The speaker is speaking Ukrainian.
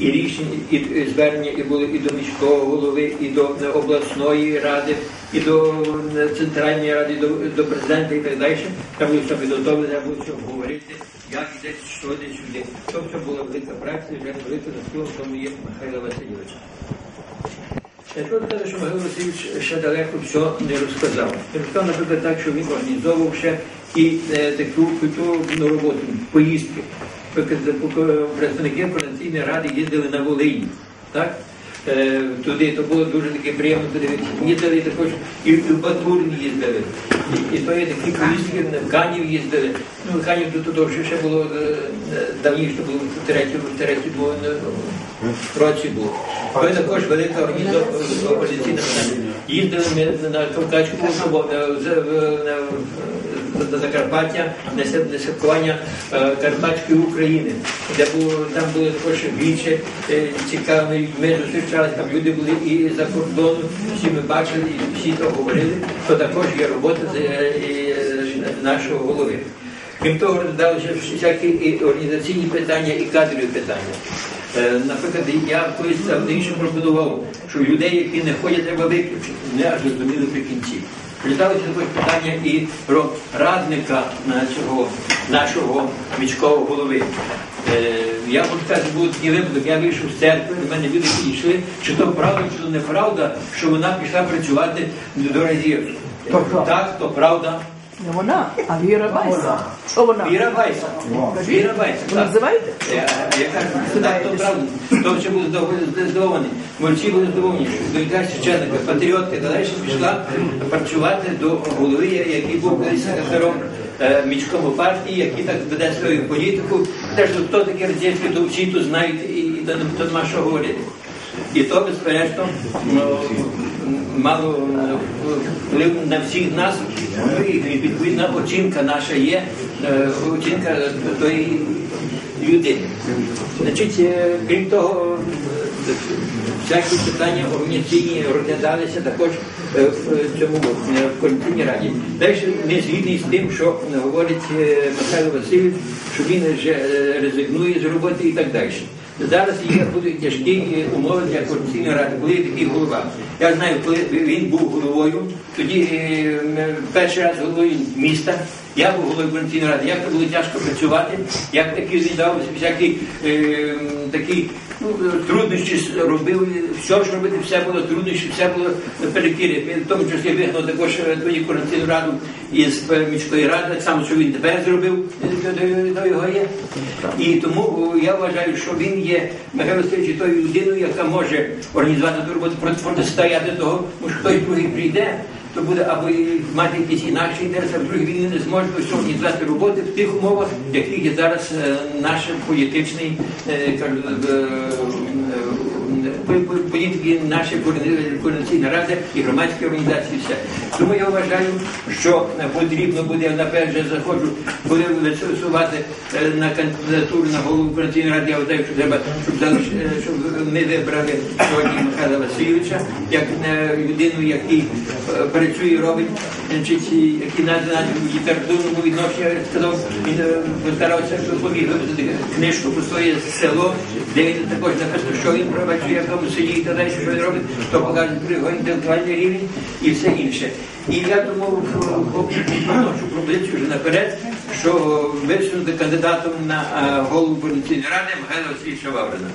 і, рішення, і, звернення і були і до міського голови, і до е, обласної ради, і до е, центральної ради, і до, до президента і так далі. Там було все підготовлено, треба було все обговорити, як йде, що йде сюди. Тобто була велика праця, вже велика в тому є Михайло Васильович. Хочу що Михайло Васильович ще далеко все не розказав. Він розказав, наприклад, так, що він організовував ще і е, таку культурну роботу, поїздки. Представники координаційної ради їздили на Волині. Так? Е, туди то було дуже таке приємно подивитися. Їздили також і в Батурин їздили. І, то є такі поїздки, в Канів їздили. Ну, Канів тут довше ще було е, давніше було в було, е, році було. То також велика організація опозиційна. Їздили ми на свободу, на до Закарпаття свят- святкування е, Карпатської України, де було там були також більше е, цікавими людьми зустрічалися, там люди були і за кордону, всі ми бачили, і всі то говорили, то також є робота е, нашого голови. Крім того, розглядалися всякі і організаційні питання, і кадрові питання. Наприклад, я колись інше пропонував, що людей, які не ходять, треба виключити. Не аж зрозуміли при кінці. Розглядалося також питання і про радника нашого, нашого міського голови. Е, Я можу сказати, був такий випадок, я вийшов з церкви, до мене люди підійшли, чи то правда, чи то неправда, що вона пішла працювати до разів. Так, то правда. Не вона, а Віра Вайса. Що вона? Віра Вайса. Віра Вайса. Ви називаєте? Я, кажу, так, то правда. То ще були здивовані. Морці були здивовані, що донька священника, патріотка, далі пішла працювати до голови, який був колись секретарем е, міському партії, який так веде свою політику. Теж хто такі радянські, то всі тут знають і, то нема що говорити. І то, безперечно, ну, мало вплив на всіх нас, ну і відповідна оцінка наша є, е, оцінка тої людини. Значить, е, крім того, е, всякі питання організаційні розглядалися також в цьому в коаліційній раді. Далі не згідний з тим, що говорить Михайло Васильович, що він вже резигнує з роботи і так далі. Зараз є будуть тяжкі е, умови для коаліційної ради, коли є такий голова. Я знаю, коли він був головою, тоді е, перший раз головою міста. Я був головою коаліційної ради, як було тяжко працювати, як такі віддав всякі е, такі ну, труднощі робив, все ж робити, все було труднощі, все було перекири. Він в тому числі вигнав також е, тоді коаліційну раду із міської ради, так само, що він тепер зробив до, його є. І тому я вважаю, що він є Михайло Васильович тою людиною, яка може організувати ту роботу, проти- протистояти того, тому що хтось другий прийде, то буде або мати якісь інакші інтереси, а другий він не зможе організувати роботи в тих умовах, в яких є зараз е, наш політичний е, політики, наші координаційні ради і громадські організації. Все. Тому я вважаю, що потрібно буде, наперед вже заходжу, буде висувати е, на кандидатуру на голову координаційної ради. Я вважаю, що треба, щоб, е, щоб ми вибрали сьогодні Михайла Васильовича як е, людину, який працює, робить, значить, і який на, літературному відношенні сказав, він постарався поміг книжку про своє село, де він також написано, що він працює в суді і далі, що він робить, то показує його інтелектуальний рівень і все інше. І я тому нашу пропозицію вже наперед, що висунути кандидатом на е, голову координаційної ради Михайла Васильовича Ваврина.